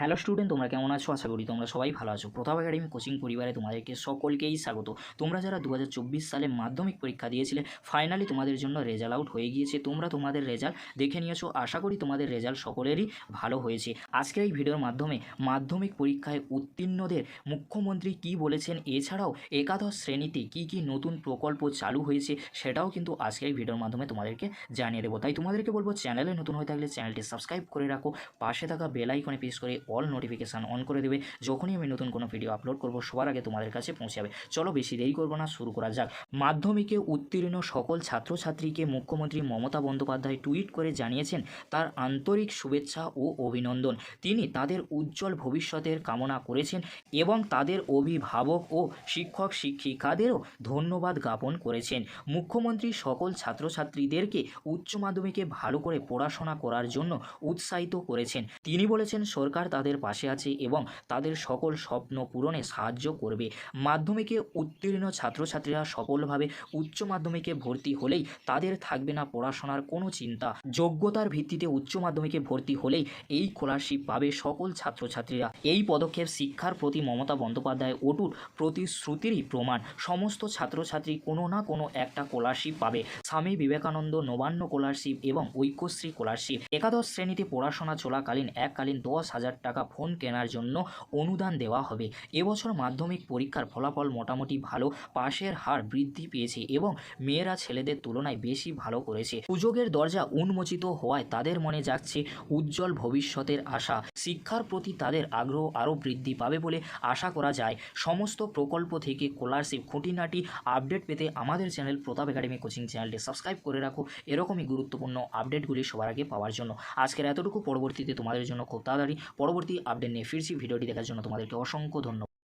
Hello student তোমরা কেমন আছো? আশা করি তোমরা সবাই ভালো আছো। প্রতাপ একাডেমি কোচিং পরিবারে তোমাদেরকে সকলকেই স্বাগত। তোমরা যারা দু হাজার চব্বিশ সালে মাধ্যমিক পরীক্ষা দিয়েছিলে ফাইনালি তোমাদের জন্য রেজাল্ট আউট হয়ে গিয়েছে। তোমরা তোমাদের রেজাল্ট দেখে নিয়েছো। আশা করি তোমাদের রেজাল্ট সকলেরই ভালো হয়েছে। আজকের এই ভিডিওর মাধ্যমে মাধ্যমিক পরীক্ষায় উত্তীর্ণদের মুখ্যমন্ত্রী কি বলেছেন? এছাড়াও একাদশ শ্রেণীতে কি কি নতুন প্রকল্প চালু হয়েছে, সেটাও কিন্তু আজকের এই ভিডিওর মাধ্যমে তোমাদেরকে জানিয়ে দেবো। তাই তোমাদেরকে বলব, চ্যানেলে নতুন হয়ে থাকলে চ্যানেলটি সাবস্ক্রাইব করে রাখো। পাশে থাকা বেল আইকনে প্রেস করে অল নোটিফিকেশান অন করে দেবে। যখনই আমি নতুন কোনো ভিডিও আপলোড করব, সবার আগে তোমাদের কাছে পৌঁছে যাবে। চলো বেশি দেরি করব না, শুরু করা যাক। মাধ্যমিকে উত্তীর্ণ সকল ছাত্রছাত্রীকে মুখ্যমন্ত্রী মমতা বন্দ্যোপাধ্যায় টুইট করে জানিয়েছেন, তার আন্তরিক শুভেচ্ছা ও অভিনন্দন। তিনি তাদের উজ্জ্বল ভবিষ্যতের কামনা করেছেন এবং তাদের অভিভাবক ও শিক্ষক শিক্ষিকাদেরও ধন্যবাদ জ্ঞাপন করেছেন। মুখ্যমন্ত্রী সকল ছাত্রছাত্রীদেরকে উচ্চ মাধ্যমিকে ভালো করে পড়াশোনা করার জন্য উৎসাহিত করেছেন। তিনি বলেছেন, সরকার তাদের পাশে আছে এবং তাদের সকল স্বপ্ন পূরণে সাহায্য করবে। মাধ্যমিকে উত্তীর্ণ ছাত্রছাত্রীরা সফলভাবে উচ্চ মাধ্যমিকে ভর্তি হলেই তাদের থাকবে না পড়াশোনার কোনো চিন্তা। যোগ্যতার ভিত্তিতে উচ্চ মাধ্যমিকে ভর্তি হলেই এই স্কলারশিপ পাবে সকল ছাত্রছাত্রীরা। এই পদক্ষেপ শিক্ষার প্রতি মমতা বন্দ্যোপাধ্যায় অটুট প্রতিশ্রুতিরই প্রমাণ। সমস্ত ছাত্রছাত্রী কোনো না কোনো একটা স্কলারশিপ পাবে। স্বামী বিবেকানন্দ নবান্ন স্কলারশিপ এবং ঐক্যশ্রী স্কলারশিপ একাদশ শ্রেণীতে পড়াশোনা চলাকালীন এককালীন দশ হাজার টাকা ফোন কেনার জন্য অনুদান দেওয়া হবে। এবছর মাধ্যমিক পরীক্ষার ফলাফল মোটামুটি ভালো, পাশের হার বৃদ্ধি পেয়েছে এবং মেয়েরা ছেলেদের তুলনায় বেশি ভালো করেছে। সুযোগের দরজা উন্মোচিত হওয়ায় তাদের মনে যাচ্ছে উজ্জ্বল ভবিষ্যতের আশা। শিক্ষার প্রতি তাদের আগ্রহ আরও বৃদ্ধি পাবে বলে আশা করা যায়। সমস্ত প্রকল্প থেকে স্কলারশিপ খুঁটিনাটি আপডেট পেতে আমাদের চ্যানেল প্রতাপ একাডেমি কোচিং চ্যানেলটি সাবস্ক্রাইব করে রাখো। এরকমই গুরুত্বপূর্ণ আপডেটগুলি সবার আগে পাওয়ার জন্য। আজকের এতটুকু, পরবর্তীতে তোমাদের জন্য খুব তাড়াতাড়ি পরবর্তী আপডেট নিয়ে ফিরছি। ভিডিওটি দেখার জন্য তোমাদেরকে অসংখ্য ধন্যবাদ।